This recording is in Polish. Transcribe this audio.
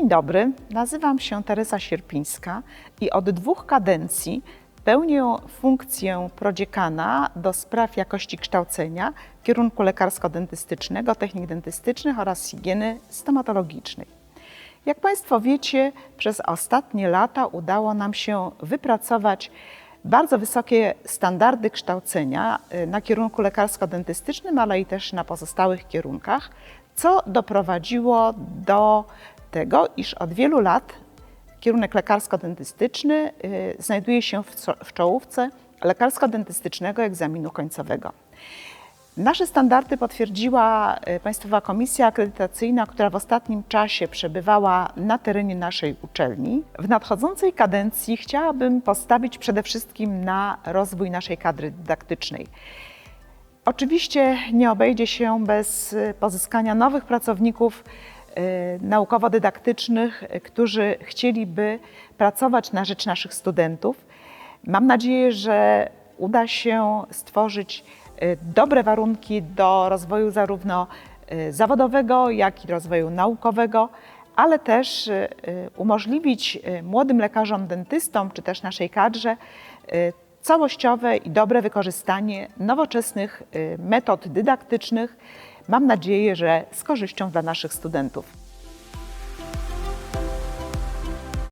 Dzień dobry, nazywam się Teresa Sierpińska i od dwóch kadencji pełnię funkcję prodziekana do spraw jakości kształcenia kierunku lekarsko-dentystycznego, technik dentystycznych oraz higieny stomatologicznej. Jak Państwo wiecie, przez ostatnie lata udało nam się wypracować bardzo wysokie standardy kształcenia y, na kierunku lekarsko-dentystycznym, ale i też na pozostałych kierunkach, co doprowadziło do tego, iż od wielu lat kierunek lekarsko-dentystyczny y, znajduje się w czołówce lekarsko-dentystycznego egzaminu końcowego. Nasze standardy potwierdziła y, Państwowa Komisja Akredytacyjna, która w ostatnim czasie przebywała na terenie naszej uczelni. W nadchodzącej kadencji chciałabym postawić przede wszystkim na rozwój naszej kadry dydaktycznej. Oczywiście nie obejdzie się bez y, pozyskania nowych pracowników naukowo-dydaktycznych, y, którzy chcieliby pracować na rzecz naszych studentów. Mam nadzieję, że uda się stworzyć y, dobre warunki do rozwoju zarówno y, zawodowego, jak i rozwoju naukowego, ale też y, y, umożliwić y, młodym lekarzom dentystom, czy też naszej kadrze y, całościowe i dobre wykorzystanie nowoczesnych y, metod dydaktycznych. Mam nadzieję, że z korzyścią dla naszych studentów.